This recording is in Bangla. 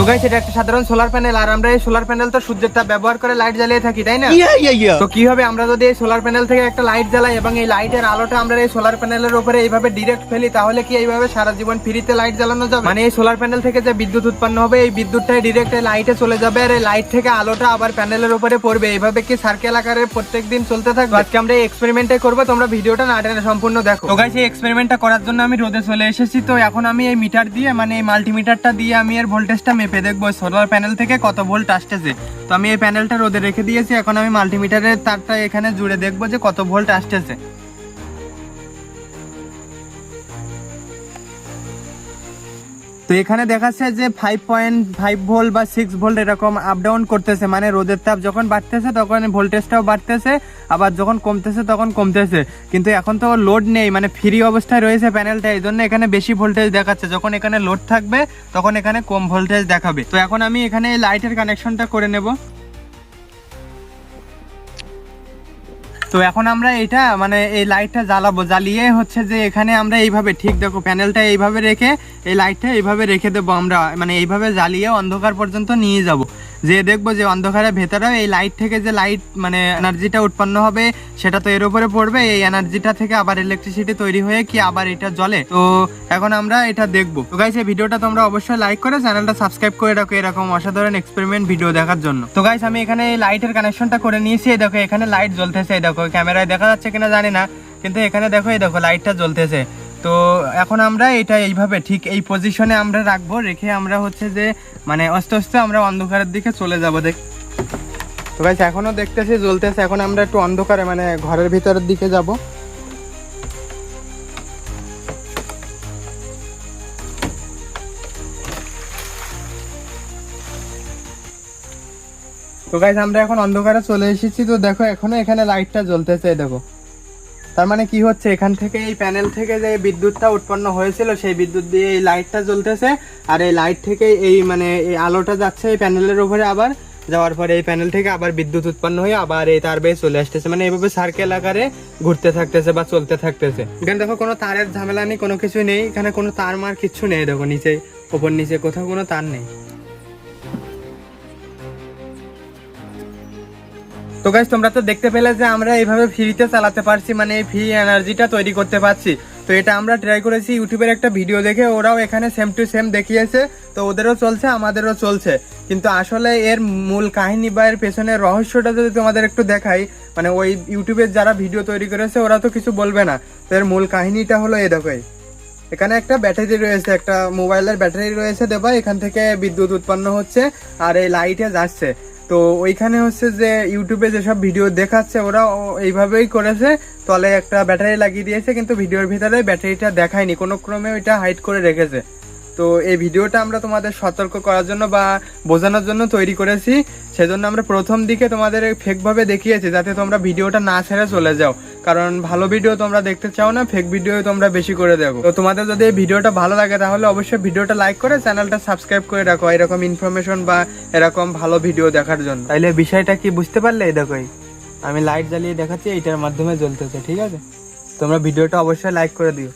তো গাইস এটা একটা সাধারণ সোলার প্যানেল আর আমরা এই সোলার প্যানেল তো সূর্যের তাপ ব্যবহার করে লাইট জ্বালিয়ে থাকি তাই না? তো কি হবে আমরা যদি এই সোলার প্যানেল থেকে একটা লাইট জ্বালাই এবং এই লাইটের আলোটা আমরা এই সোলার প্যানেলের উপরে এইভাবে ডিরেক্ট ফেলি তাহলে কি এইভাবে সারা জীবন ফ্রিতে লাইট জ্বালানো যাবে? মানে এই সোলার প্যানেল থেকে যে বিদ্যুৎ উৎপন্ন হবে এই বিদ্যুৎটাই ডিরেক্ট এই লাইটে চলে যাবে আর এই লাইট থেকে আলোটা আবার প্যানেলের উপরে পড়বে। এইভাবে কি সার্কেল আকারে প্রত্যেক দিন চলতে থাকবে? আজকে আমরা এই এক্সপেরিমেন্টে করব তোমরা ভিডিওটা না টেনে সম্পূর্ণ দেখো। তো গাইস এই এক্সপেরিমেন্টটা করার জন্য আমি রোদে চলে এসেছি তো এখন আমি এই মিটার দিয়ে মানে এই মাল্টিমিটারটা দিয়ে আমি এর ভোল্টেজটা মেপে দেখব সোলার প্যানেল থেকে কত ভোল্ট আসতেছে। তো আমি এই প্যানেলটা রোদে রেখে দিয়েছি, এখন আমি মাল্টিমিটারের তারটা এখানে জুড়ে দেখব যে কত ভোল্ট আসতেছে। তো এখানে দেখাচ্ছে যে ফাইভ পয়েন্ট ফাইভ ভোল্ট বা সিক্স ভোল্ট এরকম আপ ডাউন করতেছে মানে রোদের তাপ যখন বাড়তেছে তখন ভোল্টেজটাও বাড়তেছে, আবার যখন কমতেছে তখন কমতেছে। কিন্তু এখন তো লোড নেই মানে ফ্রি অবস্থায় রয়েছে প্যানেলটা এই জন্য এখানে বেশি ভোল্টেজ দেখাচ্ছে। যখন এখানে লোড থাকবে, তখন এখানে কম ভোল্টেজ দেখাবে। তো এখন আমি এখানে লাইটের কানেকশনটা করে নেব। তো এখন আমরা এটা মানে এই লাইটটা জ্বালাবো। জ্বালিয়ে হচ্ছে যে এখানে আমরা এইভাবে, ঠিক দেখো প্যানেলটা এইভাবে রেখে, এই লাইটটা এইভাবে রেখে দেবো আমরা। মানে এইভাবে জ্বালিয়ে অন্ধকার পর্যন্ত নিয়ে যাব। যে দেখব যে অন্ধকারের ভেতরে এই লাইট থেকে যে লাইট মানে এনার্জিটা উৎপন্ন হবে, সেটা তো এর উপরে পড়বে। এই এনার্জিটা থেকে আবার ইলেকট্রিসিটি তৈরি হয়ে কি আবার এটা জ্বলে। তো এখন আমরা এটা দেখব। তো গাইস এই ভিডিওটা তোমরা অবশ্যই লাইক করে চ্যানেলটা সাবস্ক্রাইব করে রাখো। এরকম অসাধারণ এক্সপেরিমেন্ট ভিডিও দেখার জন্য। তো গাইস আমি এখানে এই লাইটের কানেকশনটা করে নিয়েছি। এই দেখো, এখানে লাইট জ্বলতেছে। এই দেখো ক্যামেরায় দেখা যাচ্ছে কিনা জানি না। কিন্তু এখানে দেখো, এই দেখো লাইটটা জ্বলতেছে। তো এখন আমরা এটা এইভাবে ঠিক এই পজিশনে আমরা রাখব, রেখে আমরা হচ্ছে যে মানে আস্তে আস্তে আমরা অন্ধকারের দিকে চলে যাব দেখ। তো গাইস এখনও দেখতেছি, জ্বলতেছে, এখন আমরা একটু অন্ধকারে মানে ঘরের ভিতরের দিকে যাব। তো গাইস আমরা এখন অন্ধকারে চলে এসেছি, তো দেখো এখনও এখানে লাইটটা জ্বলতেছে দেখো। তার মানে কি হচ্ছে? এখান থেকে এই প্যানেল থেকে যে বিদ্যুৎটা উৎপন্ন হয়েছিল, সেই বিদ্যুৎ দিয়ে এই লাইটটা জ্বলতেছে। আর এই লাইট থেকে এই মানে এই আলোটা যাচ্ছে এই প্যানেলের উপরে আবার। যাওয়ার পরে এই প্যানেল থেকে আবার বিদ্যুৎ উৎপন্ন হয়ে আবার এই তার বেয়ে চলে আসতেছে। মানে এইভাবে সার্কেল আকারে ঘুরতে থাকতেছে বা চলতে থাকতেছে। এখানে দেখো কোনো তারের ঝামেলা নেই, কোনো কিছু নেই। এখানে কোনো তার মার কিচ্ছু নেই। দেখো নিচে ওপর নিচে কোথাও কোনো তার নেই। তো গাইস তোমরা তো দেখতে পেলে যে আমরা এইভাবে ফ্রিতে চালাতে পারছি মানে এই ফ্রি এনার্জিটা তৈরি করতে পারছি। তো এটা আমরা ট্রাই করেছি ইউটিউবের একটা ভিডিও দেখে, ওরাও এখানে সেম টু সেম দেখিয়েছে। তো ওদেরও চলছে, আমাদেরও চলছে। কিন্তু আসলে এর মূল কাহিনী বা এর পেছনের রহস্যটা যদি তোমাদের একটু দেখাই মানে ওই ইউটিউবের যারা ভিডিও তৈরি করেছে, ওরা তো কিছু বলবে না। তো এর মূল কাহিনীটা হলো দেখোই এখানে একটা ব্যাটারি রয়েছে, একটা মোবাইলের ব্যাটারি রয়েছে দেবা, এখান থেকে বিদ্যুৎ উৎপন্ন হচ্ছে, আর এই লাইটে যাচ্ছে। তো ওইখানে হচ্ছে যে ইউটিউবে যেসব ভিডিও দেখাচ্ছে ওরা এইভাবেই করেছে। তলে একটা ব্যাটারি লাগিয়ে দিয়েছে, কিন্তু ভিডিওর ভিতরে ব্যাটারিটা দেখায়নি। কোনো ক্রমে ওইটা হাইট করে রেখেছে। তো এই ভিডিওটা আমরা তোমাদের সতর্ক করার জন্য বা বোঝানোর জন্য তৈরি করেছি। সেজন্য আমরা প্রথম দিকে তোমাদের ফেকভাবে দেখিয়েছি, যাতে তোমরা ভিডিওটা না ছেড়ে চলে যাও। কারণ ভালো ভিডিও তোমরা দেখতে চাও না ফেক ভিডিও তোমরা বেশি করে দেখো। তো তোমাদের যদি এই ভিডিওটা ভালো লাগে, তাহলে অবশ্যই ভিডিওটা লাইক করে চ্যানেলটা সাবস্ক্রাইব করে রাখো, এরকম ইনফরমেশন বা এরকম ভালো ভিডিও দেখার জন্য। তাইলে বিষয়টা কি বুঝতে পারলে? এই দেখো। আমি লাইট জ্বালিয়ে দেখাচ্ছি, এইটার মাধ্যমে জ্বলতেছে, ঠিক আছে? তোমরা ভিডিওটা অবশ্যই লাইক করে দিও।